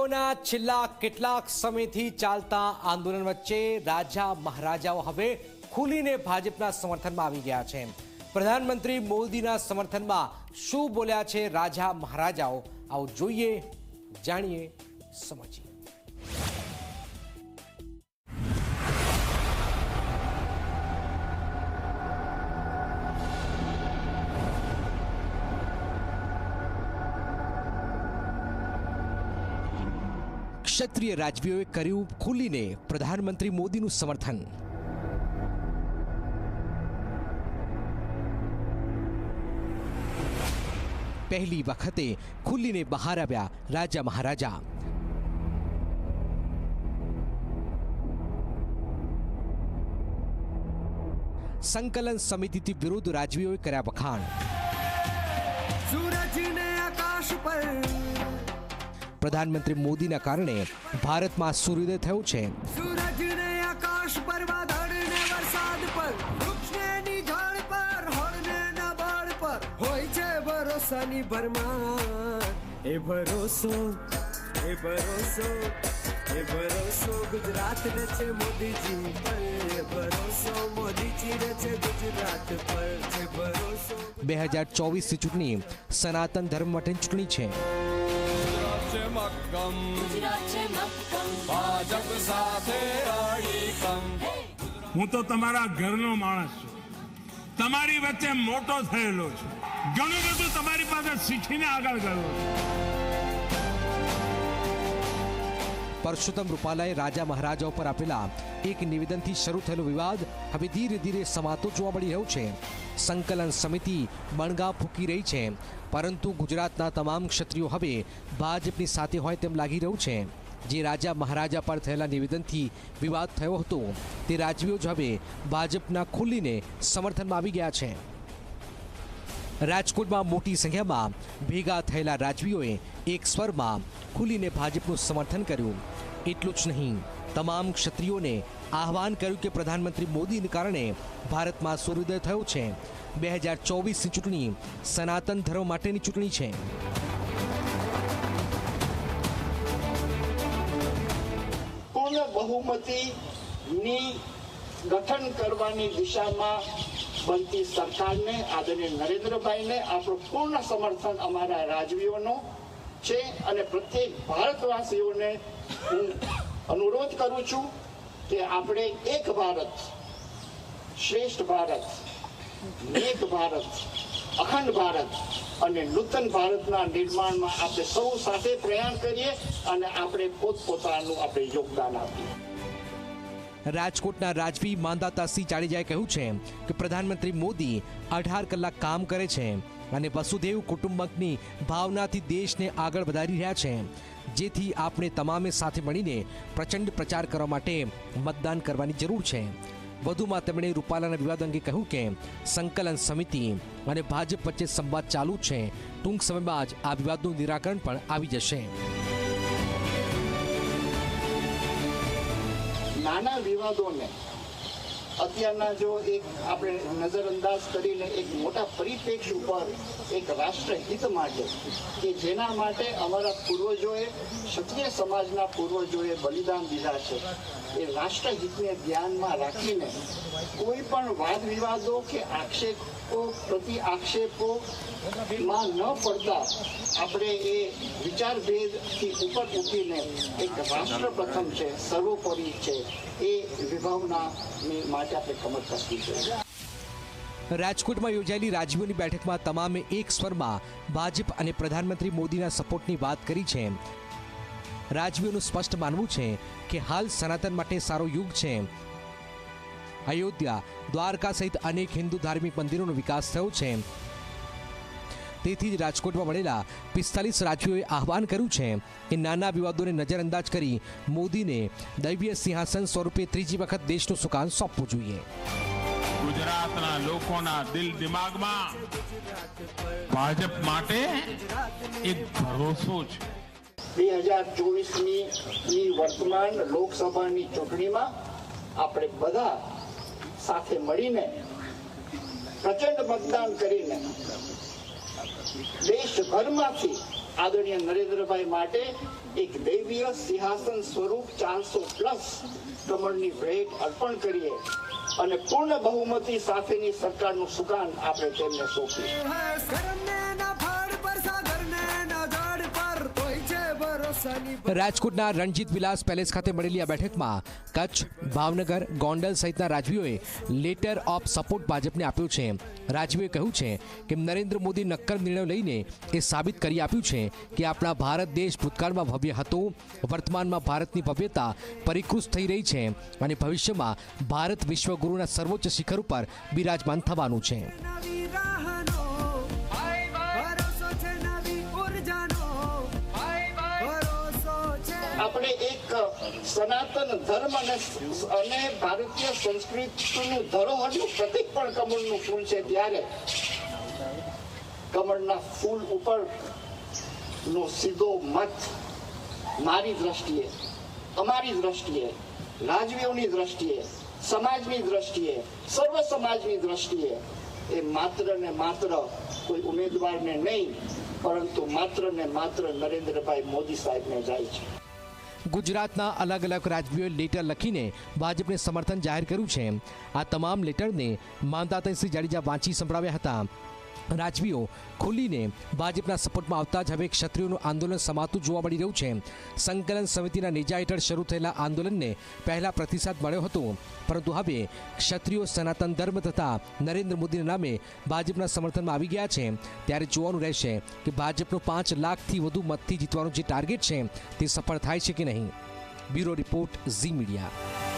રાજવીઓના છેલ્લા કેટલાક સમયથી ચાલતા આંદોલન વચ્ચે રાજા મહારાજાઓ હવે ખુલીને ભાજપના સમર્થનમાં આવી ગયા છે. પ્રધાનમંત્રી મોદીના સમર્થનમાં શું બોલ્યા છે રાજા મહારાજાઓ? આવું જોઈએ, જાણીએ સમજીએ. ક્ષત્રિય રાજવીઓએ કર્યું ખુલીને પ્રધાનમંત્રી મોદીનું સમર્થન. પહેલી વખતે ખુલ્લીને બહાર આવ્યા રાજા મહારાજા. સંકલન સમિતિથી વિરુદ્ધ રાજવીઓએ કર્યા વખાણ. સૂરજને આકાશ પર પ્રધાનમંત્રી મોદીના કારણે ભારતમાં સૂર્યોદય થયો છે. ભરોસાની ભરમાં એ ભરોસો એ ભરોસો એ ભરોસો ગુજરાત છે મોદીજી ભરોસો મોદીજી છે ગુજરાત પર. જે ભરોસો બે હજાર ચોવીસની ચૂંટણી સનાતન ધર્મ માટે ચૂંટણી છે. મક્કમ ભાજપ સાથે હું તો તમારા ઘરનો માણસ છું. તમારી વચ્ચે મોટો થયેલો છું. ઘણું બધું તમારી પાસે શીખીને આગળ ગયો છું. પરસોત્તમ રૂપાલાએ રાજા મહારાજાઓ પર આપેલા એક નિવેદનથી શરૂ થયેલો વિવાદ હવે ધીરે ધીરે સમાતો જોવા મળી રહ્યો છે. સંકલન સમિતિ બણગા ફૂંકી રહી છે, પરંતુ ગુજરાતના તમામ ક્ષત્રિયો હવે ભાજપની સાથે હોય તેમ લાગી રહ્યું છે. જે રાજા મહારાજા પર થયેલા નિવેદનથી વિવાદ થયો હતો, તે રાજવીઓ જ હવે ભાજપના ખુલ્લીને સમર્થનમાં આવી ગયા છે. રાજકોટમાં મોટી સંખ્યામાં ભેગા થયેલા રાજવીઓએ એક સ્વરમાં ખુલીને ભાજપનું સમર્થન કર્યું. એટલું જ નહીં, તમામ ક્ષત્રિયોને આહવાન કર્યું કે પ્રધાનમંત્રી મોદીને કારણે ભારતમાં સૂર્યોદય થયો છે. બે હજાર ચોવીસની ચૂંટણી સનાતન ધર્મ માટેની ચૂંટણી છે. પૂર્ણ બહુમતીની ગઠન કરવાની દિશામાં બનતી સરકારને, આદરણીય નરેન્દ્રભાઈને, આપણું પૂર્ણ સમર્થન અમારા રાજવીઓનો છે અને પ્રત્યેક ભારતવાસીઓને હું અનુરોધ કરું છું કે આપણે એક ભારત, શ્રેષ્ઠ ભારત, નેક ભારત, અખંડ ભારત અને નૂતન ભારતના નિર્માણમાં આપણે સૌ સાથે પ્રયાણ કરીએ અને આપણે પોતપોતાનું આપણે યોગદાન આપીએ. રાજકોટના રાજવી માંદાતાસિંહ જાડેજાએ કહ્યું છે કે પ્રધાનમંત્રી મોદી અઢાર કલાક કામ કરે છે. અને વસુદેવ કુટુંબકની ભાવનાથી દેશને આગળ વધારી રહ્યા છે. જેથી આપણે તમામે સાથે મળીને પ્રચંડ પ્રચાર કરવા માટે મતદાન કરવાની જરૂર છે. વધુમાં તેમણે રૂપાલાના વિવાદ અંગે કહ્યું કે, સંકલન સમિતિ અને ભાજપ વચ્ચે સંવાદ ચાલુ છે. ટૂંક સમયમાં જ આ વિવાદનું નિરાકરણ પણ આવી જશે. નાના વિવાદોને અત્યારના જો એક આપણે નજરઅંદાજ કરીને એક મોટા પરિપ્રેક્ષ ઉપર એક રાષ્ટ્રહિત માટે કે જેના માટે અમારા પૂર્વજોએ, ક્ષત્રિય સમાજના પૂર્વજોએ બલિદાન દીધા છે, એ રાષ્ટ્રહિતને ધ્યાનમાં રાખીને કોઈ પણ વાદ વિવાદો કે આક્ષેપો પ્રતિ આક્ષેપો માં ન પડતા આપણે એ વિચારભેદથી ઉપર ઉઠીને એક રાષ્ટ્ર પ્રથમ છે, સર્વોપરી છે, એ વિભાવના માટે આપણે કમર કસવી છે રાજકોટમાં યોજાયેલી રાજવીઓની બેઠકમાં તમામે એક સ્વરમાં ભાજપ અને પ્રધાનમંત્રી મોદીના સપોર્ટની વાત કરી છે. રાજવીઓનું સ્પષ્ટ માનવું છે કે હાલ સનાતન માટે સારો યુગ છે. અયોધ્યા દ્વારકા સહિત અનેક હિન્દુ ધાર્મિક મંદિરોનો વિકાસ થયો છે. તેથી જ રાજકોટમાં મળેલા પિસ્તાલીસ રાજવીઓએ આહવાન કર્યું છે કે નાના વિવાદોને નજરઅંદાજ કરી મોદીને દૈવીય સિંહાસન સ્વરૂપે ત્રીજી વખત દેશનું સુકાન સોંપવું જોઈએ. ગુજરાતના લોકોના દિલ દિમાગમાં ભાજપ માટે એક ભરોસો છે. બે હજાર ચોવીસની વર્તમાન લોકસભાની ચૂંટણીમાં આપણે બધા સાથે મળીને પ્રચંડ મતદાન કરીને દેશભરમાંથી આદરણીય નરેન્દ્રભાઈ માટે એક દૈવીય સિંહાસન સ્વરૂપ ચારસો પ્લસ કમળની ભેટ અર્પણ કરીએ અને પૂર્ણ બહુમતી સાથેની સરકારનું સુકાન આપણે તેમને સોંપીએ. રાજકોટના રણજીત વિલાસ પેલેસ ખાતે મળેલી આ બેઠકમાં કચ્છ, ભાવનગર, ગોંડલ સહિતના રાજવીઓએ લેટર ઓફ સપોર્ટ ભાજપને આપ્યો છે. રાજવીએ કહ્યું છે કે નરેન્દ્ર મોદી નક્કર નિર્ણય લઈને એ સાબિત કરી આપ્યું છે કે આપણા ભારત દેશ ભૂતકાળમાં ભવ્ય હતો, વર્તમાનમાં ભારતની ભવ્યતા પરિકૃત થઈ રહી છે અને ભવિષ્યમાં ભારત વિશ્વગુરુના સર્વોચ્ચ શિખર ઉપર બિરાજમાન થવાનું છે. એક સનાતન ધર્મ અને ભારતીય સંસ્કૃતિનું ધરોહરનું પ્રતિક પણ કમળનું ફૂલ છે ત્યારે કમળના ફૂલ ઉપર નો સીધો મત મારી દ્રષ્ટિએ, અમારી દ્રષ્ટિએ, રાજવીઓની દ્રષ્ટિએ, સમાજની દ્રષ્ટિએ, સર્વ સમાજની દ્રષ્ટિએ એ માત્ર ને માત્ર કોઈ ઉમેદવારને નહીં, પરંતુ માત્ર ને માત્ર નરેન્દ્રભાઈ મોદી સાહેબને જાય છે. ગુજરાતના અલગ અલગ રાજવીઓએ લેટર લખીને ભાજપને સમર્થન જાહેર કર્યું છે. આ તમામ લેટરને માંદાતાસિંહ જાડેજા વાંચી સંભળાવ્યા હતા. રાજવીઓ ખુલ્લીને ભાજપના સપોર્ટમાં આવતા જ હવે ક્ષત્રિયોનું આંદોલન સમાતું જોવા મળી રહ્યું છે. સંકલન સમિતિના નેજા હેઠળ શરૂ થયેલા આંદોલનને પહેલા પ્રતિસાદ મળ્યો હતો. પરંતુ હવે ક્ષત્રિયો સનાતન ધર્મ તથા નરેન્દ્ર મોદીના નામે ભાજપના સમર્થનમાં આવી ગયા છે. ત્યારે જોવાનું રહેશે કે ભાજપનો પાંચ લાખથી વધુ મતથી જીતવાનો જે ટાર્ગેટ છે તે સફળ થાય છે કે નહીં. Bureau report Zee Media.